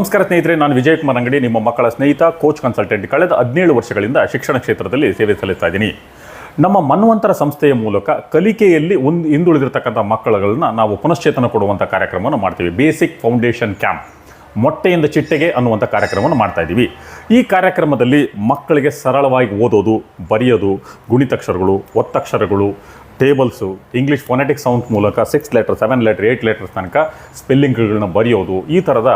ನಮಸ್ಕಾರ ಸ್ನೇಹಿತರೆ, ನಾನು ವಿಜಯ್ ಕುಮಾರ್ ಅಂಗಡಿ, ನಿಮ್ಮ ಮಕ್ಕಳ ಸ್ನೇಹಿತ ಕೋಚ್ ಕನ್ಸಲ್ಟೆಂಟ್ ಕಳೆದ ಹದಿನೇಳು ವರ್ಷಗಳಿಂದ ಶಿಕ್ಷಣ ಕ್ಷೇತ್ರದಲ್ಲಿ ಸೇವೆ ಸಲ್ಲಿಸ್ತಾ ಇದ್ದೀನಿ. ನಮ್ಮ ಮನ್ವಂತರ ಸಂಸ್ಥೆಯ ಮೂಲಕ ಕಲಿಕೆಯಲ್ಲಿ ಒಂದು ಹಿಂದುಳಿದಿರ್ತಕ್ಕಂಥ ಮಕ್ಕಳುಗಳನ್ನ ನಾವು ಪುನಶ್ಚೇತನ ಕೊಡುವಂಥ ಕಾರ್ಯಕ್ರಮವನ್ನು ಮಾಡ್ತೀವಿ. ಬೇಸಿಕ್ ಫೌಂಡೇಶನ್ ಕ್ಯಾಂಪ್ ಮೊಟ್ಟೆಯಿಂದ ಚಿಟ್ಟೆಗೆ ಅನ್ನುವಂಥ ಕಾರ್ಯಕ್ರಮವನ್ನು ಮಾಡ್ತಾ ಇದ್ದೀವಿ. ಈ ಕಾರ್ಯಕ್ರಮದಲ್ಲಿ ಮಕ್ಕಳಿಗೆ ಸರಳವಾಗಿ ಓದೋದು, ಬರೆಯೋದು, ಗುಣಿತಕ್ಷರಗಳು, ಒತ್ತಕ್ಷರಗಳು ಟೇಬಲ್ಸು ಇಂಗ್ಲೀಷ್ ಫೊನೆಟಿಕ್ ಸೌಂಡ್ ಮೂಲಕ six letter seven letter eight letters ತನಕ ಸ್ಪೆಲ್ಲಿಂಗ್ಗಳನ್ನ ಬರೆಯೋದು, ಈ ಥರದ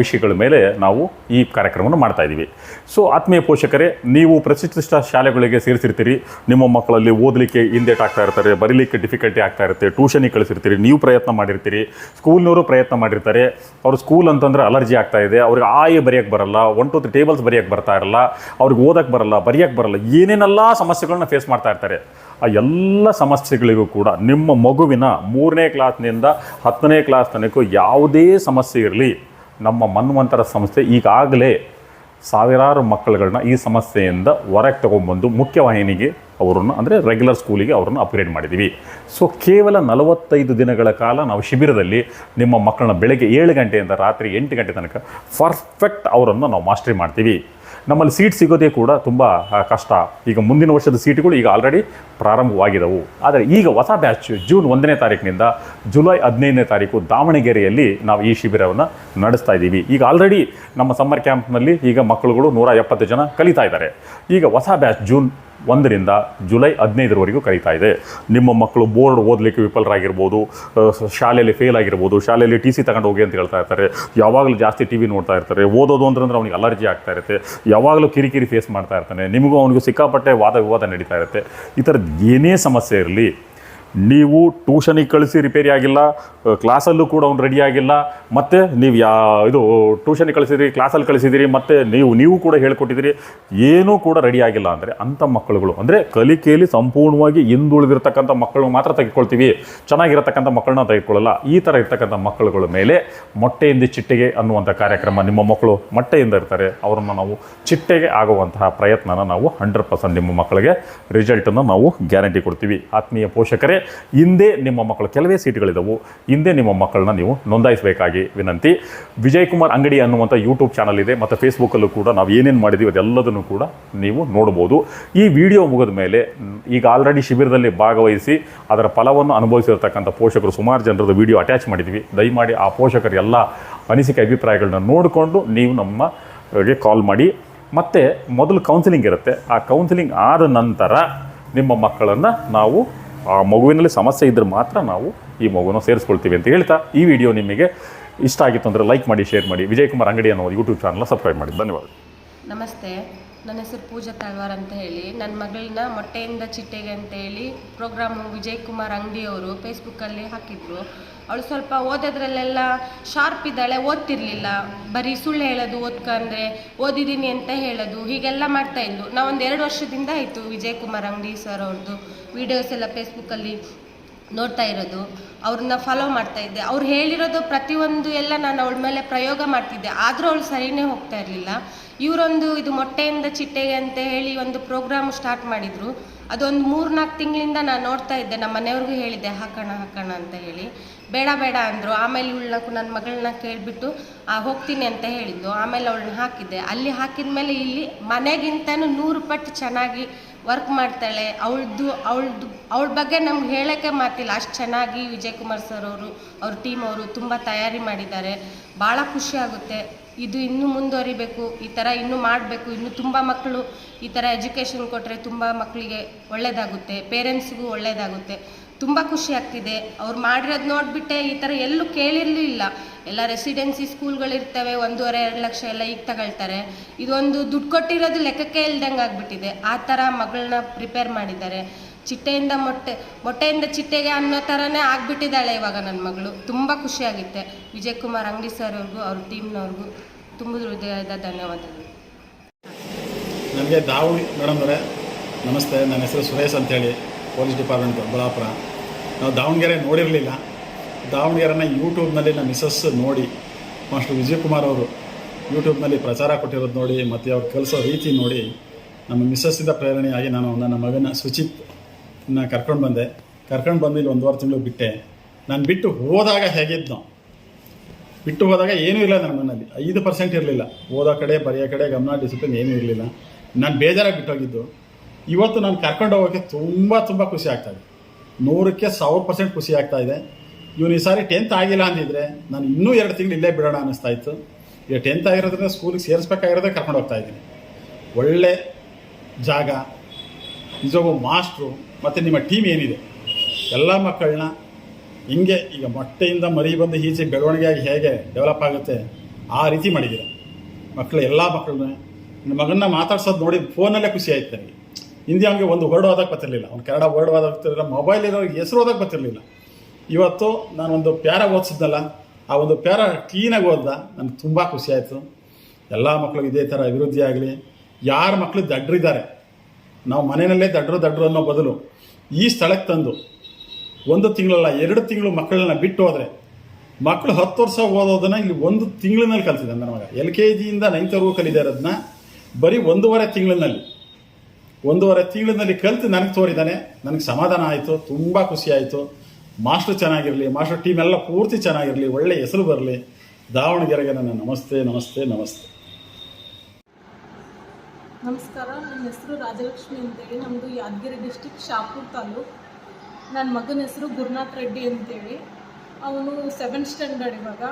ವಿಷಯಗಳ ಮೇಲೆ ನಾವು ಈ ಕಾರ್ಯಕ್ರಮವನ್ನು ಮಾಡ್ತಾ ಇದ್ದೀವಿ. ಸೊ ಆತ್ಮೀಯ ಪೋಷಕರೇ, ನೀವು ಪ್ರತಿಷ್ಠಿತ ಶಾಲೆಗಳಿಗೆ ಸೇರಿಸಿರ್ತೀರಿ, ನಿಮ್ಮ ಮಕ್ಕಳಲ್ಲಿ ಓದಲಿಕ್ಕೆ ಹಿಂದೇಟ್ ಆಗ್ತಾ ಇರ್ತಾರೆ, ಬರೀಲಿಕ್ಕೆ ಡಿಫಿಕಲ್ಟಿ ಆಗ್ತಾ ಇರುತ್ತೆ ಟ್ಯೂಷನಿಗೆ ಕಳಿಸಿರ್ತೀರಿ, ನೀವು ಪ್ರಯತ್ನ ಮಾಡಿರ್ತೀರಿ ಸ್ಕೂಲ್ನವರು ಪ್ರಯತ್ನ ಮಾಡಿರ್ತಾರೆ, ಅವ್ರು ಸ್ಕೂಲ್ ಅಂತಂದರೆ ಅಲರ್ಜಿ ಆಗ್ತಾ ಇದೆ, ಅವ್ರಿಗೆ ಆಯೆ ಬರೆಯೋಕ್ಕೆ ಬರಲ್ಲ ಒನ್ ಟು ತ್ರೀ ಟೇಬಲ್ಸ್ ಬರೆಯೋಕ್ಕೆ ಬರ್ತಾ ಇರಲ್ಲ, ಅವ್ರಿಗೆ ಓದೋಕ್ಕೆ ಬರಲ್ಲ, ಬರೆಯೋಕ್ಕೆ ಬರಲ್ಲ, ಏನೇನೆಲ್ಲ ಸಮಸ್ಯೆಗಳನ್ನ ಫೇಸ್ ಮಾಡ್ತಾ ಇರ್ತಾರೆ. ಆ ಎಲ್ಲ ಸಮಸ್ಯೆಗಳಿಗೂ ಕೂಡ ನಿಮ್ಮ ಮಗುವಿನ ಮೂರನೇ ಕ್ಲಾಸ್ನಿಂದ ಹತ್ತನೇ ಕ್ಲಾಸ್ ತನಕ ಯಾವುದೇ ಸಮಸ್ಯೆ ಇರಲಿ, ನಮ್ಮ ಮನ್ವಂತರ ಸಂಸ್ಥೆ ಈಗಾಗಲೇ ಸಾವಿರಾರು ಮಕ್ಕಳುಗಳನ್ನ ಈ ಸಮಸ್ಯೆಯಿಂದ ಹೊರಗೆ ತಗೊಂಡ್ಬಂದು ಮುಖ್ಯವಾಹಿನಿಗೆ ಅವರನ್ನು, ಅಂದರೆ ರೆಗ್ಯುಲರ್ ಸ್ಕೂಲಿಗೆ ಅವರನ್ನು ಅಪ್ಗ್ರೇಡ್ ಮಾಡಿದ್ದೀವಿ ಸೊ ಕೇವಲ ನಲವತ್ತೈದು ದಿನಗಳ ಕಾಲ ನಾವು ಶಿಬಿರದಲ್ಲಿ ನಿಮ್ಮ ಮಕ್ಕಳನ್ನ ಬೆಳಗ್ಗೆ ಏಳು ಗಂಟೆಯಿಂದ ರಾತ್ರಿ ಎಂಟು ಗಂಟೆ ತನಕ ಪರ್ಫೆಕ್ಟ್ ಅವರನ್ನು ನಾವು ಮಾಸ್ಟ್ರಿ ಮಾಡ್ತೀವಿ. ನಮ್ಮಲ್ಲಿ ಸೀಟ್ ಸಿಗೋದೇ ಕೂಡ ತುಂಬ ಕಷ್ಟ. ಈಗ ಮುಂದಿನ ವರ್ಷದ ಸೀಟುಗಳು ಈಗ ಆಲ್ರೆಡಿ ಪ್ರಾರಂಭವಾಗಿದ್ದವು ಆದರೆ ಈಗ ಹೊಸ ಬ್ಯಾಚ್ ಜೂನ್ ಒಂದನೇ ತಾರೀಕಿನಿಂದ ಜುಲೈ ಹದಿನೈದನೇ ತಾರೀಕು ದಾವಣಗೆರೆಯಲ್ಲಿ ನಾವು ಈ ಶಿಬಿರವನ್ನು ನಡೆಸ್ತಾ ಇದ್ದೀವಿ. ಈಗ ಆಲ್ರೆಡಿ ನಮ್ಮ ಸಮ್ಮರ್ ಕ್ಯಾಂಪ್ನಲ್ಲಿ ಈಗ ಮಕ್ಕಳುಗಳು ನೂರ ಎಪ್ಪತ್ತು ಜನ ಕಲಿತಾ ಇದ್ದಾರೆ. ಈಗ ಹೊಸ ಬ್ಯಾಚ್ ಜೂನ್ ಒಂದರಿಂದ ಜುಲೈ ಹದಿನೈದರವರೆಗೂ ಕರೀತಾ ಇದೆ. ನಿಮ್ಮ ಮಕ್ಕಳು ಬೋರ್ಡ್ ಓದಲಿಕ್ಕೆ ವಿಫಲರಾಗಿರ್ಬೋದು ಶಾಲೆಯಲ್ಲಿ ಫೇಲ್ ಆಗಿರ್ಬೋದು, ಶಾಲೆಯಲ್ಲಿ ಟಿ ಸಿ ತಗೊಂಡು ಹೋಗಿ ಅಂತ ಹೇಳ್ತಾ ಇರ್ತಾರೆ. ಯಾವಾಗಲೂ ಜಾಸ್ತಿ ಟಿ ವಿ ನೋಡ್ತಾ ಇರ್ತಾರೆ. ಓದೋದು ಅಂತಂದ್ರೆ ಅವ್ನಿಗೆ ಅಲರ್ಜಿ ಆಗ್ತಾ ಇರುತ್ತೆ. ಯಾವಾಗಲೂ ಕಿರಿಕಿರಿ ಫೇಸ್ ಮಾಡ್ತಾ ಇರ್ತಾನೆ. ನಿಮಗೂ ಅವನಿಗೂ ಸಿಕ್ಕಾಪಟ್ಟೆ ವಾದ ವಿವಾದ ನಡೀತಾ ಇರುತ್ತೆ. ಈ ಥರದ್ದು ಏನೇ ಸಮಸ್ಯೆ ಇರಲಿ ನೀವು ಟ್ಯೂಷನಿಗೆ ಕಳಿಸಿ ರಿಪೇರಿ ಆಗಿಲ್ಲ ಕ್ಲಾಸಲ್ಲೂ ಕೂಡ ಅವ್ನು ರೆಡಿ ಆಗಿಲ್ಲ, ಮತ್ತು ನೀವು ಯಾ, ಇದು ಟ್ಯೂಷನಿಗೆ ಕಳಿಸಿದಿರಿ ಕ್ಲಾಸಲ್ಲಿ ಕಳಿಸಿದಿರಿ, ಮತ್ತು ನೀವು ನೀವು ಕೂಡ ಹೇಳ್ಕೊಟ್ಟಿದ್ದೀರಿ ಏನೂ ಕೂಡ ರೆಡಿ ಆಗಿಲ್ಲ ಅಂದರೆ ಅಂಥ ಮಕ್ಕಳುಗಳು, ಅಂದರೆ ಕಲಿಕೆಯಲ್ಲಿ ಸಂಪೂರ್ಣವಾಗಿ ಹಿಂದುಳಿದಿರ್ತಕ್ಕಂಥ ಮಕ್ಕಳು ಮಾತ್ರ ತೆಗೆದುಕೊಳ್ತೀವಿ. ಚೆನ್ನಾಗಿರತಕ್ಕಂಥ ಮಕ್ಕಳನ್ನ ತೆಗೆದುಕೊಳ್ಳಲ್ಲ, ಈ ಥರ ಇರ್ತಕ್ಕಂಥ ಮಕ್ಕಳುಗಳ ಮೇಲೆ ಮೊಟ್ಟೆಯಿಂದ ಚಿಟ್ಟೆಗೆ ಅನ್ನುವಂಥ ಕಾರ್ಯಕ್ರಮ ನಿಮ್ಮ ಮಕ್ಕಳು ಮೊಟ್ಟೆಯಿಂದ ಇರ್ತಾರೆ, ಅವರನ್ನು ನಾವು ಚಿಟ್ಟೆಗೆ ಆಗುವಂತಹ ಪ್ರಯತ್ನನ ನಾವು ಹಂಡ್ರೆಡ್ ಪರ್ಸೆಂಟ್ ನಿಮ್ಮ ಮಕ್ಕಳಿಗೆ ರಿಸಲ್ಟನ್ನು ನಾವು ಗ್ಯಾರಂಟಿ ಕೊಡ್ತೀವಿ. ಆತ್ಮೀಯ ಪೋಷಕರೇ ಹಿಂದೆ ನಿಮ್ಮ ಮಕ್ಕಳು, ಕೆಲವೇ ಸೀಟ್ಗಳಿದ್ದವು ಹಿಂದೆ ನಿಮ್ಮ ಮಕ್ಕಳನ್ನ ನೀವು ನೋಂದಾಯಿಸಬೇಕಾಗಿ ವಿನಂತಿ. ವಿಜಯ್ ಕುಮಾರ್ ಅಂಗಡಿ ಅನ್ನುವಂಥ ಯೂಟ್ಯೂಬ್ ಚಾನಲ್ ಇದೆ, ಮತ್ತು ಫೇಸ್ಬುಕ್ಕಲ್ಲೂ ಕೂಡ ನಾವು ಏನೇನು ಮಾಡಿದ್ದೀವಿ ಅದೆಲ್ಲದನ್ನು ಕೂಡ ನೀವು ನೋಡ್ಬೋದು ಈ ವಿಡಿಯೋ ಮುಗಿದ ಮೇಲೆ, ಈಗ ಆಲ್ರೆಡಿ ಶಿಬಿರದಲ್ಲಿ ಭಾಗವಹಿಸಿ, ಅದರ ಫಲವನ್ನು ಅನುಭವಿಸಿರ್ತಕ್ಕಂಥ ಪೋಷಕರು, ಸುಮಾರು ಜನರದ್ದು ವಿಡಿಯೋ ಅಟ್ಯಾಚ್ ಮಾಡಿದ್ವಿ. ದಯಮಾಡಿ ಆ ಪೋಷಕರು ಎಲ್ಲ ಅನಿಸಿಕೆ ಅಭಿಪ್ರಾಯಗಳನ್ನ ನೋಡಿಕೊಂಡು ನೀವು ನಮಗೆ ಕಾಲ್ ಮಾಡಿ. ಮತ್ತು ಮೊದಲು ಕೌನ್ಸಿಲಿಂಗ್ ಇರುತ್ತೆ. ಆ ಕೌನ್ಸಿಲಿಂಗ್ ಆದ ನಂತರ ನಿಮ್ಮ ಮಕ್ಕಳನ್ನು ನಾವು ಆ ಮಗುವಿನಲ್ಲಿ ಸಮಸ್ಯೆ ಇದ್ದರೆ ಮಾತ್ರ ನಾವು ಈ ಮಗುವನ್ನು ಸೇರಿಸ್ಕೊಳ್ತೀವಿ ಅಂತ ಹೇಳ್ತಾ ಈ ವಿಡಿಯೋ ನಿಮಗೆ ಇಷ್ಟ ಆಗಿತ್ತು ಅಂದರೆ ಲೈಕ್ ಮಾಡಿ ಶೇರ್ ಮಾಡಿ. ವಿಜಯಕುಮಾರ್ ಅಂಗಡಿ ಅನ್ನೋ ಯೂಟ್ಯೂಬ್ ಚಾನಲ್ನ ಸಬ್ಸ್ಕ್ರೈಬ್ ಮಾಡಿ. ಧನ್ಯವಾದ ನಮಸ್ತೆ. ನನ್ನ ಹೆಸರು ಪೂಜಾ ತಳ್ವಾರ್ ಅಂತ ಹೇಳಿ. ನನ್ನ ಮಗಳನ್ನ ಮೊಟ್ಟೆಯಿಂದ ಚಿಟ್ಟೆಗೆ ಅಂತ ಹೇಳಿ ಪ್ರೋಗ್ರಾಮು ವಿಜಯ್ ಕುಮಾರ್ ಅಂಗಡಿಯವರು ಫೇಸ್ಬುಕ್ಕಲ್ಲಿ ಹಾಕಿದ್ರು. ಅವಳು ಸ್ವಲ್ಪ ಓದೋದ್ರಲ್ಲೆಲ್ಲ ಶಾರ್ಪ್ ಇದ್ದಾಳೆ, ಓದ್ತಿರ್ಲಿಲ್ಲ. ಬರೀ ಸುಳ್ಳು ಹೇಳೋದು, ಓದ್ಕಂದ್ರೆ ಓದಿದ್ದೀನಿ ಅಂತ ಹೇಳೋದು, ಹೀಗೆಲ್ಲ ಮಾಡ್ತಾ ಇದ್ಲು. ನಾವು ಒಂದು ಎರಡು ವರ್ಷದಿಂದ ಆಯಿತು ವಿಜಯ್ ಕುಮಾರ್ ಅಂಗಡಿ ಸರ್ ಅವ್ರದ್ದು ವಿಡಿಯೋಸ್ ಎಲ್ಲ ಫೇಸ್ಬುಕ್ಕಲ್ಲಿ ನೋಡ್ತಾ ಇರೋದು. ಅವ್ರನ್ನ ಫಾಲೋ ಮಾಡ್ತಾ ಇದ್ದೆ. ಅವ್ರು ಹೇಳಿರೋದು ಪ್ರತಿಯೊಂದು ಎಲ್ಲ ನಾನು ಅವಳ ಮೇಲೆ ಪ್ರಯೋಗ ಮಾಡ್ತಿದ್ದೆ. ಆದರೂ ಅವಳು ಸರಿನೇ ಹೋಗ್ತಾ ಇರಲಿಲ್ಲ. ಇವರೊಂದು ಇದು ಮೊಟ್ಟೆಯಿಂದ ಚಿಟ್ಟೆಗೆ ಅಂತ ಹೇಳಿ ಒಂದು ಪ್ರೋಗ್ರಾಮ್ ಸ್ಟಾರ್ಟ್ ಮಾಡಿದರು. ಅದೊಂದು ಮೂರು ನಾಲ್ಕು ತಿಂಗಳಿಂದ ನಾನು ನೋಡ್ತಾ ಇದ್ದೆ. ನಮ್ಮ ಮನೆಯವ್ರಿಗೂ ಹೇಳಿದ್ದೆ, ಹಾಕೋಣ ಹಾಕೋಣ ಅಂತ ಹೇಳಿ. ಬೇಡ ಬೇಡ ಅಂದರು. ಆಮೇಲೆ ಇವಳನ್ನ ನನ್ನ ಮಗಳನ್ನ ಕೇಳಿಬಿಟ್ಟು ಹೋಗ್ತೀನಿ ಅಂತ ಹೇಳಿದ್ದು ಆಮೇಲೆ ಅವಳನ್ನ ಹಾಕಿದ್ದೆ. ಅಲ್ಲಿ ಹಾಕಿದ ಮೇಲೆ ಇಲ್ಲಿ ಮನೆಗಿಂತನೂ ನೂರು ಪಟ್ಟು ಚೆನ್ನಾಗಿ ವರ್ಕ್ ಮಾಡ್ತಾಳೆ. ಅವಳದು ಅವಳದು, ಅವಳ ಬಗ್ಗೆ ನಮ್ಗೆ ಹೇಳೋಕ್ಕೆ ಮಾತಿಲ್ಲ. ಅಷ್ಟು ಚೆನ್ನಾಗಿ ವಿಜಯ್ ಕುಮಾರ್ ಸರ್ ಅವರು, ಅವ್ರ ಟೀಮ್ ಅವರು ತುಂಬ ತಯಾರಿ ಮಾಡಿದ್ದಾರೆ. ಭಾಳ ಖುಷಿ ಆಗುತ್ತೆ. ಇದು ಇನ್ನೂ ಮುಂದುವರಿಬೇಕು. ಈ ಥರ ಇನ್ನೂ ಮಾಡಬೇಕು. ಇನ್ನೂ ತುಂಬ ಮಕ್ಕಳು ಈ ಥರ ಎಜುಕೇಷನ್ ಕೊಟ್ಟರೆ ತುಂಬ ಮಕ್ಕಳಿಗೆ ಒಳ್ಳೆಯದಾಗುತ್ತೆ ಪೇರೆಂಟ್ಸ್ಗೂ ಒಳ್ಳೆಯದಾಗುತ್ತೆ ತುಂಬ ಖುಷಿ ಆಗ್ತಿದೆ. ಅವ್ರು ಮಾಡಿರೋದು ನೋಡಿಬಿಟ್ಟೆ, ಈ ಥರ ಎಲ್ಲೂ ಕೇಳಿರಲಿಲ್ಲ ಎಲ್ಲ ರೆಸಿಡೆನ್ಸಿ ಸ್ಕೂಲ್ಗಳಿರ್ತವೆ ಒಂದೂವರೆ, ಎರಡು ಲಕ್ಷ ಎಲ್ಲ ಈಗ ತಗೊಳ್ತಾರೆ. ಇದೊಂದು ದುಡ್ಡು ಕೊಟ್ಟಿರೋದು ಲೆಕ್ಕಕ್ಕೆ ಇಲ್ದಂಗೆ ಆಗಿಬಿಟ್ಟಿದೆ. ಆ ಥರ ಮಗಳನ್ನ ಪ್ರಿಪೇರ್ ಮಾಡಿದ್ದಾರೆ. ಚಿಟ್ಟೆಯಿಂದ ಮೊಟ್ಟೆ, ಮೊಟ್ಟೆಯಿಂದ ಚಿಟ್ಟೆಗೆ ಅನ್ನೋ ಥರನೇ ಆಗಿಬಿಟ್ಟಿದ್ದಾಳೆ ಇವಾಗ ನನ್ನ ಮಗಳು. ತುಂಬ ಖುಷಿಯಾಗುತ್ತೆ ವಿಜಯ್ ಕುಮಾರ್ ಅಂಗಡಿ ಸರ್ ಅವ್ರಿಗೂ, ಅವ್ರ ಟೀಮ್ನವ್ರಿಗೂ ತುಂಬ ಹೃದಯದ ಧನ್ಯವಾದಗಳು. ನಮಗೆ ದಾವು ಅವರೇ, ನಮಸ್ತೆ. ನನ್ನ ಹೆಸರು ಸುರೇಶ್ ಅಂತೇಳಿ. ಪೊಲೀಸ್ ಡಿಪಾರ್ಟ್ಮೆಂಟ್ ದೊಡ್ಡಬಳ್ಳಾಪುರ ನಾವು ದಾವಣಗೆರೆ ನೋಡಿರಲಿಲ್ಲ. ದಾವಣಗೆರೆನ ಯೂಟ್ಯೂಬ್ನಲ್ಲಿ ನಮ್ಮ ಮಿಸಸ್ ನೋಡಿ, ಮಾಸ್ಟರ್ ವಿಜಯಕುಮಾರ್ ಅವರು ಯೂಟ್ಯೂಬ್ನಲ್ಲಿ ಪ್ರಚಾರ ಕೊಟ್ಟಿರೋದು ನೋಡಿ, ಮತ್ತು ಅವ್ರು ಕಲಿಸೋ ರೀತಿ ನೋಡಿ, ನಮ್ಮ ಮಿಸಸ್ಸಿಂದ ಪ್ರೇರಣೆಯಾಗಿ ನಾನು ನನ್ನ ಮಗನ ಸುಚಿತ್ನ ಕರ್ಕೊಂಡು ಬಂದೆ. ಕರ್ಕೊಂಡು ಬಂದು ಇಲ್ಲಿ ವಾರ ತಿಂಗಳು ಬಿಟ್ಟೆ. ನಾನು ಬಿಟ್ಟು ಹೋದಾಗ ಹೇಗಿದ್ನೋ, ಬಿಟ್ಟು ಹೋದಾಗ ಏನೂ ಇಲ್ಲ ನನ್ನ ಮನೆಯಲ್ಲಿ ಐದು ಪರ್ಸೆಂಟ್ ಇರಲಿಲ್ಲ. ಓದೋ ಕಡೆ, ಬರೆಯೋ ಕಡೆ ಗಮನ ಡಿಸಿಪ್ಲಿನ್ ಏನೂ ಇರಲಿಲ್ಲ. ನಾನು ಬೇಜಾರಾಗಿ ಬಿಟ್ಟೋಗಿದ್ದು. ಇವತ್ತು ನಾನು ಕರ್ಕೊಂಡು ಹೋಗೋಕ್ಕೆ ತುಂಬ ತುಂಬ ಖುಷಿ ಆಗ್ತಾಯಿದೆ ನೂರಕ್ಕೆ ಸಾವಿರ ಪರ್ಸೆಂಟ್ ಖುಷಿ ಆಗ್ತಾ ಇದೆ. ಇವನು ಈ ಸಾರಿ ಟೆಂತ್ ಆಗಿಲ್ಲ ಅಂದಿದ್ರೆ ನಾನು ಇನ್ನೂ ಎರಡು ತಿಂಗಳು ಇಲ್ಲೇ ಬಿಡೋಣ ಅನ್ನಿಸ್ತಾ ಇತ್ತು. ಈಗ ಟೆಂತ್ ಆಗಿರೋದ್ರಿಂದ ಸ್ಕೂಲಿಗೆ ಸೇರಿಸ್ಬೇಕಾಗಿರೋದೇ ಕರ್ಕೊಂಡು ಹೋಗ್ತಾ ಇದ್ದೀನಿ. ಒಳ್ಳೆ ಜಾಗ ನಿಜವಾಗೂ ಮಾಸ್ಟ್ರು ಮತ್ತು ನಿಮ್ಮ ಟೀಮ್ ಏನಿದೆ? ಎಲ್ಲ ಮಕ್ಕಳನ್ನ ಹಿಂಗೆ ಈಗ ಮೊಟ್ಟೆಯಿಂದ ಮರಿ ಬಂದು ಈಚೆ ಬೆಳವಣಿಗೆಯಾಗಿ ಹೇಗೆ ಡೆವಲಪ್ ಆಗುತ್ತೆ, ಆ ರೀತಿ ಮಾಡಿದ್ದೀರ. ಮಕ್ಕಳು ಎಲ್ಲ ಮಕ್ಕಳನ್ನ, ನನ್ನ ಮಗನ್ನ ಮಾತಾಡ್ಸೋದು ನೋಡಿ ಫೋನಲ್ಲೇ ಖುಷಿ ಆಯ್ತು ನನಗೆ. ಹಿಂದಿ ಒಂದು ವರ್ಡ್ ಓದಕ್ಕೆ ಬರ್ತಿರ್ಲಿಲ್ಲ. ಅವ್ನು ಕನ್ನಡ ವರ್ಡ್ ಓದಕ್ಕೆ ಬರ್ತಿರಲಿಲ್ಲ ಮೊಬೈಲ್ ಇರೋರಿಗೆ ಹೆಸರು ಓದಕ್ಕೆ ಬರ್ತಿರ್ಲಿಲ್ಲ. ಇವತ್ತು ನಾನೊಂದು ಪ್ಯಾರ ಓದಿಸಿದ್ನಲ್ಲ, ಆ ಒಂದು ಪ್ಯಾರ ಕ್ಲೀನಾಗಿ ಓದ್ದ, ನನಗೆ ತುಂಬ ಖುಷಿ ಆಯಿತು. ಎಲ್ಲ ಮಕ್ಕಳು ಇದೇ ಥರ ಅಭಿವೃದ್ಧಿ ಆಗಲಿ, ಯಾರ ಮಕ್ಕಳು ದಡ್ರಿದ್ದಾರೆ, ನಾವು ಮನೆಯಲ್ಲೇ ದಡ್ರು ದಡ್ರು ಅನ್ನೋ ಬದಲು ಈ ಸ್ಥಳಕ್ಕೆ ತಂದು, ಒಂದು ತಿಂಗಳಲ್ಲ, ಎರಡು ತಿಂಗಳು ಮಕ್ಕಳನ್ನ ಬಿಟ್ಟು ಹೋದರೆ ಮಕ್ಕಳು ಹತ್ತು ವರ್ಷ ಓದೋದನ್ನು ಇಲ್ಲಿ ಒಂದು ತಿಂಗಳಿನಲ್ಲಿ ಕಲ್ತಿದ್ದಾನೆ ನನ್ನ ಮಗ. ಎಲ್ ಕೆ ಜಿಯಿಂದ ನೈನ್ತ್ವರೆಗೂ ಕಲಿದಾರದನ್ನ ಬರೀ ಒಂದೂವರೆ ತಿಂಗಳಿನಲ್ಲಿ. ಒಂದೂವರೆ ತಿಂಗಳಿನಲ್ಲಿ ಕಲಿತು ನನಗೆ ತೋರಿದ್ದಾನೆ. ನನಗೆ ಸಮಾಧಾನ ಆಯಿತು, ತುಂಬ ಖುಷಿ ಆಯಿತು. ಮಾಸ್ಟರ್ ಚೆನ್ನಾಗಿರಲಿ, ಮಾಸ್ಟರ್ ಟೀಮ್ ಎಲ್ಲ ಪೂರ್ತಿ ಚೆನ್ನಾಗಿರಲಿ, ಒಳ್ಳೆ ಹೆಸರು ಬರಲಿ. ದಾವಣಗೆರೆಗೆ ನನ್ನ ನಮಸ್ತೆ ನಮಸ್ತೆ ನಮಸ್ತೆ. ನಮಸ್ಕಾರ, ನನ್ನ ಹೆಸರು ರಾಜಲಕ್ಷ್ಮಿ ಅಂತೇಳಿ. ನಮ್ಮದು ಯಾದಗಿರಿ ಡಿಸ್ಟಿಕ್ ಶಾಪುರ್ ತಾಲೂಕು. ನನ್ನ ಮಗನ ಹೆಸರು ಗುರುನಾಥ್ ರೆಡ್ಡಿ ಅಂತೇಳಿ. ಅವನು ಸೆವೆಂತ್ ಸ್ಟ್ಯಾಂಡರ್ಡ್ ಇವಾಗ.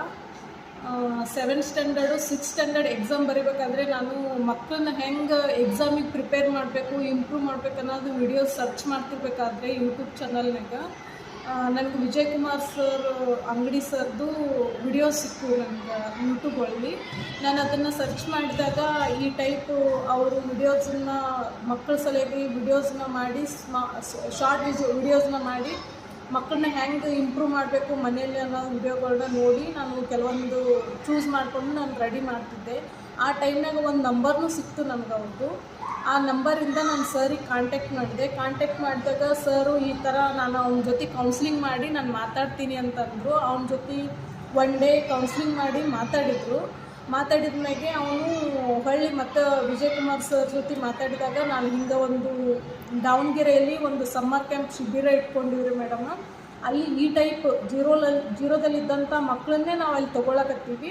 Seventh standard six standard exam ಬರೀಬೇಕಾದ್ರೆ ನಾನು ಮಕ್ಕಳನ್ನ ಹೆಂಗೆ ಎಕ್ಸಾಮಿಗೆ ಪ್ರಿಪೇರ್ ಮಾಡಬೇಕು ಇಂಪ್ರೂವ್ ಮಾಡಬೇಕು ಅನ್ನೋದು ವಿಡಿಯೋ ಸರ್ಚ್ ಮಾಡ್ತಿರ್ಬೇಕಾದ್ರೆ ಯೂಟ್ಯೂಬ್ ಚಾನಲ್ನಾಗ ನನಗೆ ವಿಜಯ್ ಕುಮಾರ್ ಸರ್ ಅಂಗಡಿ ಸರ್ದು ವಿಡಿಯೋ ಸಿಕ್ಕು ನನಗೆ ಯೂಟ್ಯೂಬಲ್ಲಿ ನಾನು ಅದನ್ನು ಸರ್ಚ್ ಮಾಡಿದಾಗ ಈ ಟೈಪು ಅವರು ವಿಡಿಯೋಸನ್ನ ಮಕ್ಕಳ ಸಲುವಾಗಿ ವಿಡಿಯೋಸನ್ನ ಮಾಡಿ, ಸ್ಮಾ ಶಾರ್ಟ್ ವಿಡಿಯೋಸ್ನ ಮಾಡಿ ಮಕ್ಕಳನ್ನ ಹೆಂಗೆ ಇಂಪ್ರೂವ್ ಮಾಡಬೇಕು ಮನೆಯಲ್ಲಿ ಅನ್ನೋ ವಿಡಿಯೋಗಳನ್ನ ನೋಡಿ ನಾನು ಕೆಲವೊಂದು ಚೂಸ್ ಮಾಡಿಕೊಂಡು ನಾನು ರೆಡಿ ಮಾಡ್ತಿದ್ದೆ. ಆ ಟೈಮ್ನಾಗ ಒಂದು ನಂಬರ್ನೂ ಸಿಕ್ತು ನನಗೆ ಅವ್ರದ್ದು ಆ ನಂಬರಿಂದ ನಾನು ಸರಿಗೆ ಕಾಂಟ್ಯಾಕ್ಟ್ ಮಾಡಿದೆ. ಕಾಂಟ್ಯಾಕ್ಟ್ ಮಾಡಿದಾಗ ಸರು ಈ ಥರ ನಾನು ಅವನ ಜೊತೆ ಕೌನ್ಸ್ಲಿಂಗ್ ಮಾಡಿ ನಾನು ಮಾತಾಡ್ತೀನಿ ಅಂತಂದರು. ಅವನ ಜೊತೆ ಒನ್ ಡೇ ಕೌನ್ಸ್ಲಿಂಗ್ ಮಾಡಿ ಮಾತಾಡಿದರು. ಮಾತಾಡಿದ ಮ್ಯಾಗೆ ಅವನು ಹೊಳ್ಳಿ ಮತ್ತು ವಿಜಯ್ ಕುಮಾರ್ ಸರ್ ಜೊತೆ ಮಾತಾಡಿದಾಗ ನಾನು ಹಿಂದೆ ಒಂದು ದಾವಣಗೆರೆಯಲ್ಲಿ ಒಂದು ಸಮ್ಮರ್ ಕ್ಯಾಂಪ್ ಶಿಬಿರ ಇಟ್ಕೊಂಡಿವ್ರಿ ಮೇಡಮ್ ಅಲ್ಲಿ ಈ ಟೈಪ್ ಜೀರೋಲಲ್ಲಿ ಜೀರೋದಲ್ಲಿದ್ದಂಥ ಮಕ್ಕಳನ್ನೇ ನಾವು ಅಲ್ಲಿ ತೊಗೊಳಕತ್ತೀವಿ.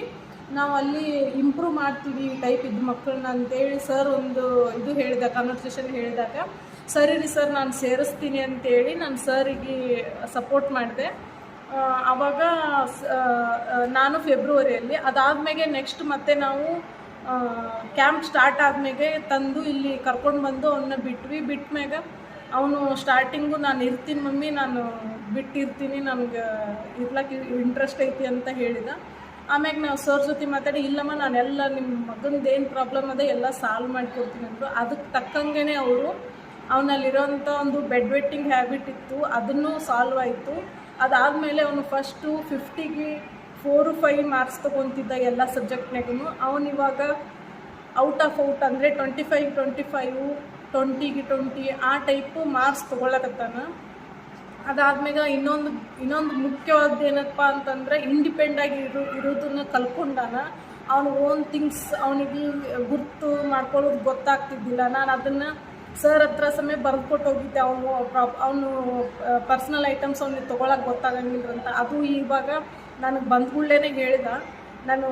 ನಾವು ಅಲ್ಲಿ ಇಂಪ್ರೂವ್ ಮಾಡ್ತೀವಿ ಈ ಟೈಪ್ ಇದ್ದ ಮಕ್ಕಳನ್ನ ಅಂತೇಳಿ ಸರ್ ಒಂದು ಇದು ಹೇಳಿದ ಕನ್ವರ್ಸೇಷನ್ ಹೇಳಿದಾಗ, ಸರಿ ರೀ ಸರ್ ನಾನು ಸೇರಿಸ್ತೀನಿ ಅಂತೇಳಿ ನಾನು ಸರಿಗೆ ಸಪೋರ್ಟ್ ಮಾಡಿದೆ. ಆವಾಗ ನಾನು ಫೆಬ್ರವರಿಯಲ್ಲಿ ಅದಾದಮೇಲೆ ನೆಕ್ಸ್ಟ್ ಮತ್ತೆ ನಾವು ಕ್ಯಾಂಪ್ ಸ್ಟಾರ್ಟ್ ಆದ್ಮೇಲೆ ತಂದು ಇಲ್ಲಿ ಕರ್ಕೊಂಡು ಬಂದು ಅವನ್ನ ಬಿಟ್ವಿ. ಬಿಟ್ಟ ಮ್ಯಾಗ ಅವನು ಸ್ಟಾರ್ಟಿಂಗು ನಾನು ಇರ್ತೀನಿ ಮಮ್ಮಿ, ನಾನು ಬಿಟ್ಟಿರ್ತೀನಿ, ನನಗೆ ಇರ್ಲಕ್ಕೆ ಇಂಟ್ರೆಸ್ಟ್ ಐತಿ ಅಂತ ಹೇಳಿದ. ಆಮ್ಯಾಗ ನಾವು ಸರ್ ಜೊತೆ ಮಾತಾಡಿ, ಇಲ್ಲಮ್ಮ, ನಾನೆಲ್ಲ ನಿಮ್ಮ ಮಗನದ್ದು ಏನು ಪ್ರಾಬ್ಲಮ್ ಅದ ಎಲ್ಲ ಸಾಲ್ವ್ ಮಾಡಿಕೊಡ್ತೀನಿ ಅಂದರು. ಅದಕ್ಕೆ ತಕ್ಕಂಗೆ ಅವರು ಅವನಲ್ಲಿರೋಂಥ ಒಂದು ಬೆಡ್ ವೆಟ್ಟಿಂಗ್ ಹ್ಯಾಬಿಟ್ ಇತ್ತು. ಅದನ್ನು ಸಾಲ್ವ್ ಆಯಿತು. ಅದಾದಮೇಲೆ ಅವನು ಫಸ್ಟು ಫಿಫ್ಟಿಗೆ ಫೋರು ಫೈವ್ ಮಾರ್ಕ್ಸ್ ತೊಗೊತಿದ್ದ ಎಲ್ಲ ಸಬ್ಜೆಕ್ಟ್ನಾಗೂ ಅವನು ಇವಾಗ ಔಟ್ ಆಫ್ ಔಟ್ ಅಂದರೆ ಟ್ವೆಂಟಿ ಫೈವ್ ಟ್ವೆಂಟಿ ಫೈವು ಟ್ವೆಂಟಿಗೆ ಟ್ವೆಂಟಿ ಆ ಟೈಪು ಮಾರ್ಕ್ಸ್ ತೊಗೊಳಕತ್ತಾನ. ಅದಾದ್ಮೇಲೆ ಇನ್ನೊಂದು ಇನ್ನೊಂದು ಮುಖ್ಯವಾದ ಏನಪ್ಪ ಅಂತಂದರೆ ಇಂಡಿಪೆಂಡ್ ಆಗಿ ಇರೋದನ್ನು ಇರೋದನ್ನ ಕಲ್ಕೊಂಡಾನ, ಅವನು ಓನ್ ಥಿಂಗ್ಸ್ ಅವನಿಗೆ ಗುರ್ತು ಮಾಡ್ಕೊಳ್ಳೋದು ಗೊತ್ತಾಗ್ತಿದ್ದಿಲ್ಲ. ನಾನು ಅದನ್ನು ಸರ್ ಹತ್ರ ಸಮಯ ಬರೆದು ಕೊಟ್ಟು ಹೋಗಿದ್ದೆ. ಅವನು ಅವನು ಪರ್ಸ್ನಲ್ ಐಟಮ್ಸ್ ಅವ್ನಿಗೆ ತೊಗೊಳಕ್ಕೆ ಗೊತ್ತಾಗಂಗಿಲ್ಲ ಅಂತ. ಅದು ಇವಾಗ ನನಗೆ ಬಂದ ಕೂಡಲೇ ಹೇಳಿದ. ನಾನು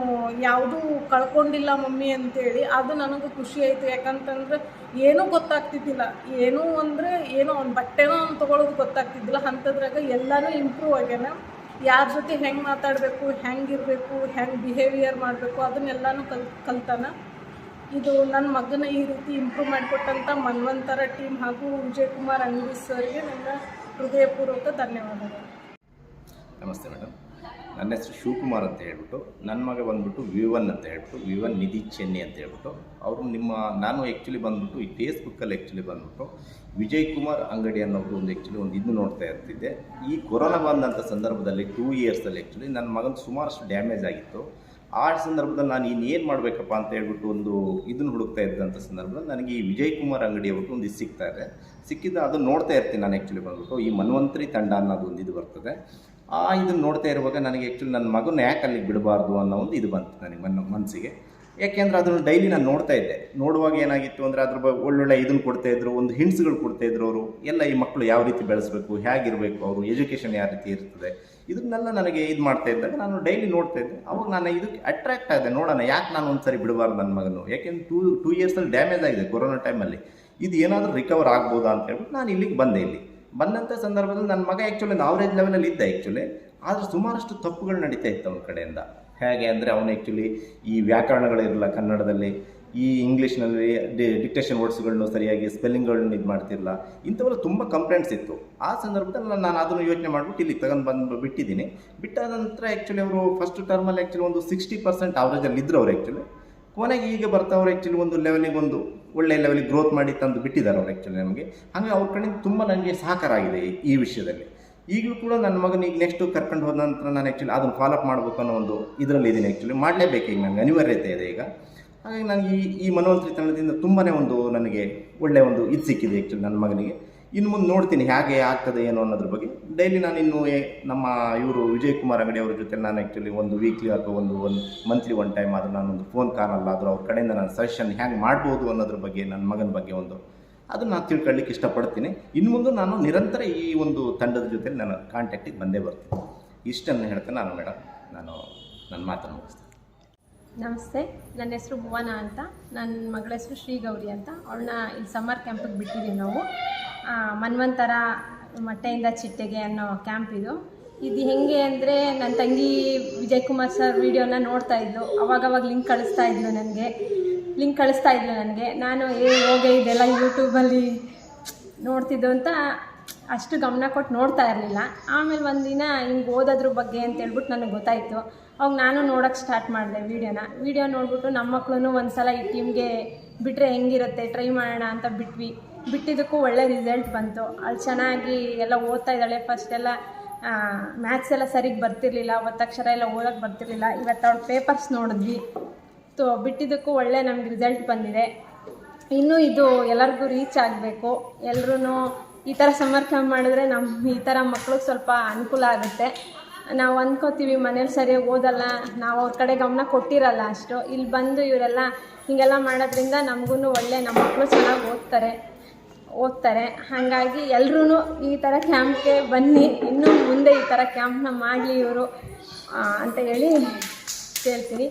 ಯಾವುದೂ ಕಳ್ಕೊಂಡಿಲ್ಲ ಮಮ್ಮಿ ಅಂತೇಳಿ. ಅದು ನನಗೂ ಖುಷಿ ಆಯಿತು. ಯಾಕಂತಂದ್ರೆ ಏನೂ ಗೊತ್ತಾಗ್ತಿದ್ದಿಲ್ಲ. ಏನೂ ಅಂದರೆ ಏನೋ ಅವ್ನು ಬಟ್ಟೆನೋ ಅವ್ನು ತೊಗೊಳೋದು ಗೊತ್ತಾಗ್ತಿದ್ದಿಲ್ಲ. ಅಂಥದ್ರಾಗ ಎಲ್ಲನೂ ಇಂಪ್ರೂವ್ ಆಗ್ಯಾನ. ಯಾರ ಜೊತೆ ಹೆಂಗೆ ಮಾತಾಡಬೇಕು ಹೆಂಗಿರಬೇಕು ಹೆಂಗೆ ಬಿಹೇವಿಯರ್ ಮಾಡಬೇಕು, ಅದನ್ನೆಲ್ಲನೂ ಕಲ್, ಕಲ್ತಾನ. ಇದು ನನ್ನ ಮಗನ ಈ ರೀತಿ ಇಂಪ್ರೂವ್ ಮಾಡಿಕೊಟ್ಟಂಥ ಮನ್ವಂತರ ಟೀಮ್ ಹಾಗೂ ವಿಜಯ್ ಕುಮಾರ್ ಅಂಗಡಿ ಸರ್ಗೆ ನನ್ನ ಹೃದಯಪೂರ್ವಕ ಧನ್ಯವಾದಗಳು. ನಮಸ್ತೆ ಮೇಡಮ್ ನನ್ನ ಹೆಸರು ಶಿವಕುಮಾರ್ ಅಂತ ಹೇಳ್ಬಿಟ್ಟು ನನ್ನ ಮಗ ಬಂದ್ಬಿಟ್ಟು ವಿ ಒನ್ ಅಂತ ಹೇಳ್ಬಿಟ್ಟು ವಿ ಒನ್ ನಿಧಿ ಚೆನ್ನಿ ಅಂತ ಹೇಳ್ಬಿಟ್ಟು, ಅವರು ನಿಮ್ಮ, ನಾನು ಆ್ಯಕ್ಚುಲಿ ಬಂದ್ಬಿಟ್ಟು ಈ ಫೇಸ್ಬುಕ್ಕಲ್ಲಿ ಆ್ಯಕ್ಚುಲಿ ಬಂದ್ಬಿಟ್ಟು ವಿಜಯ್ ಕುಮಾರ್ ಅಂಗಡಿ ಅನ್ನೋದು ಒಂದು ಆ್ಯಕ್ಚುಲಿ ಒಂದು ಇದು ನೋಡ್ತಾ ಇರ್ತಿದ್ದೆ. ಈ ಕೊರೋನಾ ಬಂದಂಥ ಸಂದರ್ಭದಲ್ಲಿ ಟೂ ಇಯರ್ಸಲ್ಲಿ ಆ್ಯಕ್ಚುಲಿ ನನ್ನ ಮಗನ ಸುಮಾರಷ್ಟು ಡ್ಯಾಮೇಜ್ ಆಗಿತ್ತು. ಆ ಸಂದರ್ಭದಲ್ಲಿ ನಾನು ಇನ್ನೇನು ಮಾಡಬೇಕಪ್ಪ ಅಂತ ಹೇಳ್ಬಿಟ್ಟು ಒಂದು ಇದನ್ನು ಹುಡುಕ್ತಾ ಇದ್ದಂಥ ಸಂದರ್ಭದಲ್ಲಿ ನನಗೆ ಈ ವಿಜಯ್ ಕುಮಾರ್ ಅಂಗಡಿ ಅವ್ರದ್ದು ಒಂದು ಇದು ಸಿಗ್ತಾ ಇದೆ. ಸಿಕ್ಕಿದ್ದು ಅದನ್ನು ನೋಡ್ತಾ ಇರ್ತೀನಿ ನಾನು ಆ್ಯಕ್ಚುಲಿ ಬಂದ್ಬಿಟ್ಟು. ಈ ಮನ್ವಂತರಿ ತಂಡ ಅನ್ನೋದು ಒಂದು ಇದು ಬರ್ತದೆ. ಆ ಇದನ್ನು ನೋಡ್ತಾ ಇರುವಾಗ ನನಗೆ ಆ್ಯಕ್ಚುಲಿ ನನ್ನ ಮಗನ ಯಾಕೆ ಅಲ್ಲಿಗೆ ಬಿಡಬಾರ್ದು ಅನ್ನೋ ಒಂದು ಇದು ಬಂತು ನನಗೆ ಮನ್ ಮನಸ್ಸಿಗೆ ಯಾಕೆಂದರೆ ಅದನ್ನು ಡೈಲಿ ನಾನು ನೋಡ್ತಾ ಇದ್ದೆ. ನೋಡುವಾಗ ಏನಾಗಿತ್ತು ಅಂದರೆ ಅದ್ರ ಬಗ್ಗೆ ಒಳ್ಳೊಳ್ಳೆ ಇದನ್ನು ಕೊಡ್ತಾ ಇದ್ರು, ಒಂದು ಹಿಂಟ್ಸ್ಗಳು ಕೊಡ್ತಾ ಇದ್ರು ಅವರು. ಎಲ್ಲ ಈ ಮಕ್ಕಳು ಯಾವ ರೀತಿ ಬೆಳೆಸಬೇಕು, ಹೇಗಿರಬೇಕು, ಅವರು ಎಜುಕೇಷನ್ ಯಾವ ರೀತಿ ಇರ್ತದೆ. ಇದನ್ನೆಲ್ಲ ನನಗೆ ಇದು ಮಾಡ್ತಾ ಇದ್ದಾಗ ನಾನು ಡೈಲಿ ನೋಡ್ತಾ ಇದ್ದೆ. ಅವಾಗ ನಾನು ಇದಕ್ಕೆ ಅಟ್ರಾಕ್ಟ್ ಆಗಿದೆ ನೋಡೋಣ, ಯಾಕೆ ನಾನು ಒಂದ್ಸರಿ ಬಿಡಬಾರ್ದು ನನ್ನ ಮಗನು ಯಾಕೆಂದ್ರೆ ಟೂ ಟೂ ಇಯರ್ಸಲ್ಲಿ ಡ್ಯಾಮೇಜ್ ಆಗಿದೆ ಕೊರೋನಾ ಟೈಮಲ್ಲಿ ಇದು ಏನಾದರೂ ರಿಕವರ್ ಆಗ್ಬೋದಾ ಅಂತ ಹೇಳ್ಬಿಟ್ಟು ನಾನು ಇಲ್ಲಿಗೆ ಬಂದೆ ಇಲ್ಲಿ. ಬಂದಂಥ ಸಂದರ್ಭದಲ್ಲಿ ನನ್ನ ಮಗ ಆ್ಯಕ್ಚುಲಿ ಒಂದು ಆವ್ರೇಜ್ ಲೆವೆಲಲ್ಲಿ ಇದ್ದೆ ಆ್ಯಕ್ಚುಲಿ ಆದರೆ ಸುಮಾರಷ್ಟು ತಪ್ಪುಗಳು ನಡೀತಾ ಇತ್ತು ಅವ್ರ ಕಡೆಯಿಂದ. ಹೇಗೆ ಅಂದರೆ ಅವನು ಆ್ಯಕ್ಚುಲಿ ಈ ವ್ಯಾಕರಣಗಳಿರಲ್ಲ ಕನ್ನಡದಲ್ಲಿ, ಈ ಇಂಗ್ಲೀಷ್ನಲ್ಲಿ ಡಿ ಡಿಕ್ಟೇಷನ್ ವರ್ಡ್ಸ್ಗಳನ್ನು ಸರಿಯಾಗಿ ಸ್ಪೆಲ್ಲಿಂಗ್ಗಳನ್ನ ಇದು ಮಾಡ್ತಿರಲ್ಲ ಇಂಥವೆಲ್ಲ ತುಂಬ ಕಂಪ್ಲೇಂಟ್ಸ್ ಇತ್ತು. ಆ ಸಂದರ್ಭದಲ್ಲಿ ನಾನು- ನಾನು ಅದನ್ನು ಯೋಚನೆ ಮಾಡಿಬಿಟ್ಟು ಇಲ್ಲಿ ತಗೊಂಡು ಬಂದು ಬಿಟ್ಟಿದ್ದೀನಿ. ಬಿಟ್ಟಾದ ನಂತರ ಆ್ಯಕ್ಚುಲಿ ಅವರು ಫಸ್ಟ್ ಟರ್ಮಲ್ಲಿ ಆ್ಯಕ್ಚುಲಿ ಒಂದು ಸಿಕ್ಸ್ಟಿ ಪರ್ಸೆಂಟ್ ಅವರೇಜಲ್ಲಿ ಇದ್ದರು ಅವ್ರು ಆ್ಯಕ್ಚುಲಿ ಕೊನೆಗೆ ಈಗ ಬರ್ತಾ ಅವ್ರು ಆ್ಯಕ್ಚುಲಿ ಒಂದು ಲೆವೆಲಿಗೆ ಒಂದು ಒಳ್ಳೆ ಲೆವೆಲಿಗೆ ಗ್ರೋತ್ ಮಾಡಿ ತಂದು ಬಿಟ್ಟಿದ್ದಾರೆ ಅವ್ರು ಆ್ಯಕ್ಚುಲಿ ನಮಗೆ. ಹಾಗೆ ಅವ್ರ ಕಡೆಯಿಂದ ತುಂಬ ನನಗೆ ಸಹಕಾರ ಆಗಿದೆ ಈ ವಿಷಯದಲ್ಲಿ. ಈಗಲೂ ಕೂಡ ನನ್ನ ಮಗನ ಈಗ ನೆಕ್ಸ್ಟು ಕರ್ಕೊಂಡು ಹೋದ ನಂತರ ನಾನು ಆ್ಯಕ್ಚುಲಿ ಅದನ್ನು ಫಾಲೋಅಪ್ ಮಾಡಬೇಕು ಅನ್ನೋ ಒಂದು ಇದರಲ್ಲಿ ಇದ್ದೀನಿ ಆ್ಯಕ್ಚುಲಿ ಮಾಡಲೇಬೇಕು ಈಗ ನನಗೆ ಅನಿವಾರ್ಯತೆ ಇದೆ ಈಗ. ಹಾಗಾಗಿ ನನಗೆ ಈ ಈ ಮನವಂತ್ರಿ ತಂಡದಿಂದ ತುಂಬಾ ಒಂದು ನನಗೆ ಒಳ್ಳೆಯ ಒಂದು ಇದು ಸಿಕ್ಕಿದೆ ಆ್ಯಕ್ಚುಲಿ ನನ್ನ ಮಗನಿಗೆ. ಇನ್ನು ಮುಂದೆ ನೋಡ್ತೀನಿ ಹೇಗೆ ಆಗ್ತದೆ ಏನು ಅನ್ನೋದ್ರ ಬಗ್ಗೆ. ಡೈಲಿ ನಾನು ಇನ್ನು ನಮ್ಮ ಇವರು ವಿಜಯ್ ಕುಮಾರ್ ಅಂಗಡಿ ಅವ್ರ ಜೊತೆ ನಾನು ಆ್ಯಕ್ಚುಲಿ ಒಂದು ವೀಕ್ಲಿ ಅಥವಾ ಒಂದು ಒಂದು ಮಂತ್ಲಿ ಒನ್ ಟೈಮ್ ಆದರೂ ನಾನೊಂದು ಫೋನ್ ಕಾಲಲ್ಲಾದರೂ ಅವ್ರ ಕಡೆಯಿಂದ ನಾನು ಸಜೆಷನ್ ಹೇಗೆ ಮಾಡ್ಬೋದು ಅನ್ನೋದ್ರ ಬಗ್ಗೆ, ನನ್ನ ಮಗನ ಬಗ್ಗೆ ಒಂದು ಅದನ್ನು ನಾನು ತಿಳ್ಕೊಳ್ಳಿಕ್ಕೆ ಇಷ್ಟಪಡ್ತೀನಿ. ಇನ್ನು ಮುಂದೆ ನಾನು ನಿರಂತರ ಈ ಒಂದು ತಂಡದ ಜೊತೆ ನಾನು ಕಾಂಟ್ಯಾಕ್ಟಿಗೆ ಬಂದೇ ಬರ್ತೀನಿ. ಇಷ್ಟನ್ನು ಹೇಳ್ತೇನೆ ನಾನು ಮೇಡಮ್ ನಾನು ನನ್ನ ಮಾತನ್ನು ಮುಗಿಸ್ತೀನಿ. ನಮಸ್ತೆ. ನನ್ನ ಹೆಸರು ಭುವನ ಅಂತ. ನನ್ನ ಮಗಳ ಹೆಸರು ಶ್ರೀಗೌರಿ ಅಂತ. ಅವಳನ್ನ ಇಲ್ಲಿ ಸಮ್ಮರ್ ಕ್ಯಾಂಪಿಗೆ ಬಿಟ್ಟಿದ್ದೀವಿ ನಾವು. ಮನ್ವಂತರ ಮೊಟ್ಟೆಯಿಂದ ಚಿಟ್ಟೆಗೆ ಅನ್ನೋ ಕ್ಯಾಂಪ್ ಇದು. ಇದು ಹೆಂಗೆ ಅಂದರೆ ನನ್ನ ತಂಗಿ ವಿಜಯ್ ಕುಮಾರ್ ಸರ್ ವಿಡಿಯೋನ ನೋಡ್ತಾ ಇದ್ಲು. ಅವಾಗವಾಗ ಲಿಂಕ್ ಕಳಿಸ್ತಾ ಇದ್ಲು ನನಗೆ. ಲಿಂಕ್ ಕಳಿಸ್ತಾ ಇದ್ಲು ನನಗೆ. ನಾನು, ಏ, ಹೋಗೆ, ಇದೆಲ್ಲ ಯೂಟ್ಯೂಬಲ್ಲಿ ನೋಡ್ತಿದ್ದು ಅಂತ ಅಷ್ಟು ಗಮನ ಕೊಟ್ಟು ನೋಡ್ತಾ ಇರಲಿಲ್ಲ. ಆಮೇಲೆ ಒಂದಿನ ಹಿಂಗೆ ಓದೋದ್ರ ಬಗ್ಗೆ ಅಂತ ಹೇಳ್ಬಿಟ್ಟು ನನಗೆ ಗೊತ್ತಾಯಿತು. ಅವಾಗ ನಾನು ನೋಡೋಕ್ಕೆ ಸ್ಟಾರ್ಟ್ ಮಾಡಿದೆ ವೀಡಿಯೋನ. ವೀಡಿಯೋ ನೋಡಿಬಿಟ್ಟು ನಮ್ಮ ಮಕ್ಕಳು ಒಂದು ಸಲ ಈ ಟೀಮ್ಗೆ ಬಿಟ್ಟರೆ ಹೆಂಗಿರುತ್ತೆ ಟ್ರೈ ಮಾಡೋಣ ಅಂತ ಬಿಟ್ವಿ. ಬಿಟ್ಟಿದ್ದಕ್ಕೂ ಒಳ್ಳೆ ರಿಸಲ್ಟ್ ಬಂತು. ಅಲ್ಲಿ ಚೆನ್ನಾಗಿ ಎಲ್ಲ ಓದ್ತಾ ಇದ್ದಾಳೆ. ಫಸ್ಟ್ ಎಲ್ಲ ಮ್ಯಾಥ್ಸ್ ಎಲ್ಲ ಸರಿಗೆ ಬರ್ತಿರ್ಲಿಲ್ಲ. ಒತ್ತಕ್ಷರ ಎಲ್ಲ ಓದೋಕ್ಕೆ ಬರ್ತಿರ್ಲಿಲ್ಲ. ಇವತ್ತು ಅವಳು ಪೇಪರ್ಸ್ ನೋಡಿದ್ವಿ. ತೋ ಬಿಟ್ಟಿದ್ದಕ್ಕೂ ಒಳ್ಳೆ ನಮ್ಗೆ ರಿಸಲ್ಟ್ ಬಂದಿದೆ. ಇನ್ನೂ ಇದು ಎಲ್ಲರಿಗೂ ರೀಚ್ ಆಗಬೇಕು. ಎಲ್ಲರೂ ಈ ಥರ ಸಮ್ಮರ್ ಮಾಡಿದ್ರೆ ನಮ್ಮ ಈ ಥರ ಮಕ್ಳಿಗೆ ಸ್ವಲ್ಪ ಅನುಕೂಲ ಆಗುತ್ತೆ. ನಾವು ಅಂದ್ಕೋತೀವಿ ಮನೇಲಿ ಸರಿಯಾಗಿ ಓದಲ್ಲ, ನಾವು ಅವ್ರ ಕಡೆ ಗಮನ ಕೊಟ್ಟಿರಲ್ಲ ಅಷ್ಟು. ಇಲ್ಲಿ ಬಂದು ಇವರೆಲ್ಲ ಹೀಗೆಲ್ಲ ಮಾಡೋದ್ರಿಂದ ನಮಗೂ ಒಳ್ಳೆ ನಮ್ಮ ಮಕ್ಕಳು ಚೆನ್ನಾಗಿ ಓದ್ತಾರೆ ಓದ್ತಾರೆ. ಹಾಗಾಗಿ ಎಲ್ಲರೂ ಈ ಥರ ಕ್ಯಾಂಪ್ಗೆ ಬನ್ನಿ. ಇನ್ನೂ ಮುಂದೆ ಈ ಥರ ಕ್ಯಾಂಪ್ನ ಮಾಡಲಿ ಇವರು ಅಂತ ಹೇಳಿ ಕೇಳ್ತೀನಿ.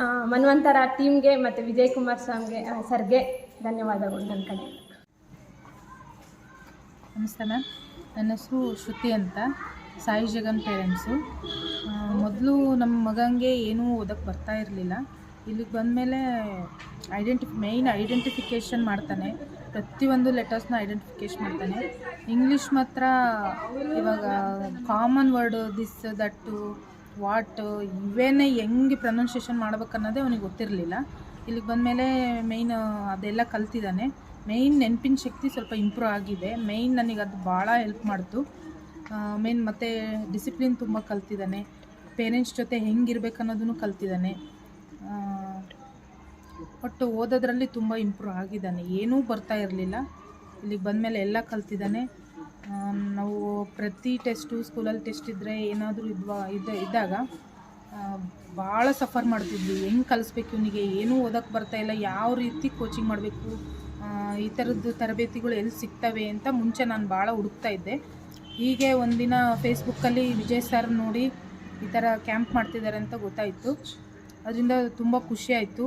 ಮನ್ವಂತರ ಟೀಮ್ಗೆ ಮತ್ತು ವಿಜಯ್ ಕುಮಾರ್ ಸ್ವಾಮಿಗೆ ಸರ್ಗೆ ಧನ್ಯವಾದಗಳು ನನ್ನ ಕಡೆ. ನಮಸ್ತೆ ಮ್ಯಾಮ್. ನನ್ನ ಹೆಸರು ಶ್ರುತಿ ಅಂತ. ಸಾಯಿ ಜಗನ್ ಪೇರೆಂಟ್ಸು. ಮೊದಲು ನಮ್ಮ ಮಗನಿಗೆ ಏನೂ ಓದಕ್ಕೆ ಬರ್ತಾ ಇರಲಿಲ್ಲ. ಇಲ್ಲಿಗೆ ಬಂದಮೇಲೆ ಐಡೆಂಟಿಫ್ ಮೇಯ್ನ್ ಐಡೆಂಟಿಫಿಕೇಷನ್ ಮಾಡ್ತಾನೆ. ಪ್ರತಿಯೊಂದು ಲೆಟರ್ಸ್ನ ಐಡೆಂಟಿಫಿಕೇಶನ್ ಮಾಡ್ತಾನೆ. ಇಂಗ್ಲೀಷ್ ಮಾತ್ರ ಇವಾಗ common word this that what ಇವೇನೇ ಹೆಂಗೆ ಪ್ರೊನೌನ್ಸಿಯೇಷನ್ ಮಾಡ್ಬೇಕನ್ನೋದೇ ಅವನಿಗೆ ಗೊತ್ತಿರಲಿಲ್ಲ. ಇಲ್ಲಿಗೆ ಬಂದಮೇಲೆ ಮೇಯ್ನ್ ಅದೆಲ್ಲ ಕಲ್ತಿದ್ದಾನೆ. ಮೇಯ್ನ್ ನೆನಪಿನ ಶಕ್ತಿ ಸ್ವಲ್ಪ ಇಂಪ್ರೂವ್ ಆಗಿದೆ. ಮೇಯ್ನ್ ನನಗೆ ಅದು ಭಾಳ ಹೆಲ್ಪ್ ಮಾಡ್ತು. ಮೇನ್ ಮತ್ತು ಡಿಸಿಪ್ಲಿನ್ ತುಂಬ ಕಲ್ತಿದ್ದಾನೆ. ಪೇರೆಂಟ್ಸ್ ಜೊತೆ ಹೆಂಗಿರ್ಬೇಕು ಅನ್ನೋದನ್ನು ಕಲ್ತಿದ್ದಾನೆ. ಒಟ್ಟು ಓದೋದ್ರಲ್ಲಿ ತುಂಬ ಇಂಪ್ರೂವ್ ಆಗಿದ್ದಾನೆ. ಏನೂ ಬರ್ತಾ ಇರಲಿಲ್ಲ. ಇಲ್ಲಿಗೆ ಬಂದಮೇಲೆ ಎಲ್ಲ ಕಲ್ತಿದ್ದಾನೆ. ನಾವು ಪ್ರತಿ ಟೆಸ್ಟು ಸ್ಕೂಲಲ್ಲಿ ಟೆಸ್ಟ್ ಇದ್ದರೆ ಏನಾದರೂ ಇದ್ವಾ, ಇದ್ದ, ಇದ್ದಾಗ ಭಾಳ ಸಫರ್ ಮಾಡ್ತಿದ್ವಿ. ಹೆಂಗೆ ಕಲಿಸ್ಬೇಕು ಇವನಿಗೆ? ಏನೂ ಓದೋಕ್ಕೆ ಬರ್ತಾಯಿಲ್ಲ ಯಾವ ರೀತಿ ಕೋಚಿಂಗ್ ಮಾಡಬೇಕು? ಈ ಥರದ್ದು ತರಬೇತಿಗಳು ಎಲ್ಲಿ ಸಿಗ್ತವೆ ಅಂತ ಮುಂಚೆ ನಾನು ಭಾಳ ಹುಡುಕ್ತಾ ಇದ್ದೆ. ಹೀಗೆ ಒಂದಿನ ಫೇಸ್ಬುಕ್ಕಲ್ಲಿ ವಿಜಯ್ ಸರ್ ನೋಡಿ ಈ ಥರ ಕ್ಯಾಂಪ್ ಮಾಡ್ತಿದ್ದಾರೆ ಅಂತ ಗೊತ್ತಾಯಿತು. ಅದರಿಂದ ತುಂಬ ಖುಷಿಯಾಯಿತು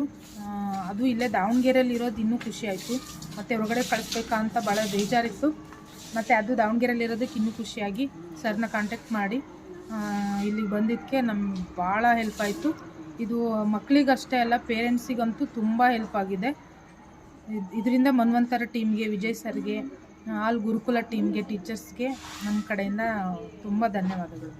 ಅದು ಇಲ್ಲೇ ದಾವಣಗೆರೆಯಲ್ಲಿ ಇರೋದು ಇನ್ನೂ ಖುಷಿಯಾಯಿತು ಮತ್ತು ಹೊರಗಡೆ ಕಳಿಸ್ಬೇಕಾ ಅಂತ ಭಾಳ ಬೇಜಾರಿತ್ತು. ಮತ್ತು ಅದು ದಾವಣಗೆರೆಯಲ್ಲಿರೋದಕ್ಕೆ ಇನ್ನೂ ಖುಷಿಯಾಗಿ ಸರ್ನ ಕಾಂಟ್ಯಾಕ್ಟ್ ಮಾಡಿ ಇಲ್ಲಿಗೆ ಬಂದಿದ್ದಕ್ಕೆ ನಮ್ಗೆ ಭಾಳ ಹೆಲ್ಪ್ ಆಯಿತು. ಇದು ಮಕ್ಕಳಿಗಷ್ಟೇ ಅಲ್ಲ ಪೇರೆಂಟ್ಸಿಗಂತೂ ತುಂಬ ಹೆಲ್ಪ್ ಆಗಿದೆ. ಇದರಿಂದ ಮನ್ವಂತರ ಟೀಮ್ಗೆ ವಿಜಯ್ ಸರ್ಗೆ ಆಲ್ ಗುರುಕುಲ ಟೀಮ್ಗೆ ಟೀಚರ್ಸ್ಗೆ ನಮ್ಮ ಕಡೆಯಿಂದ ತುಂಬ ಧನ್ಯವಾದಗಳು.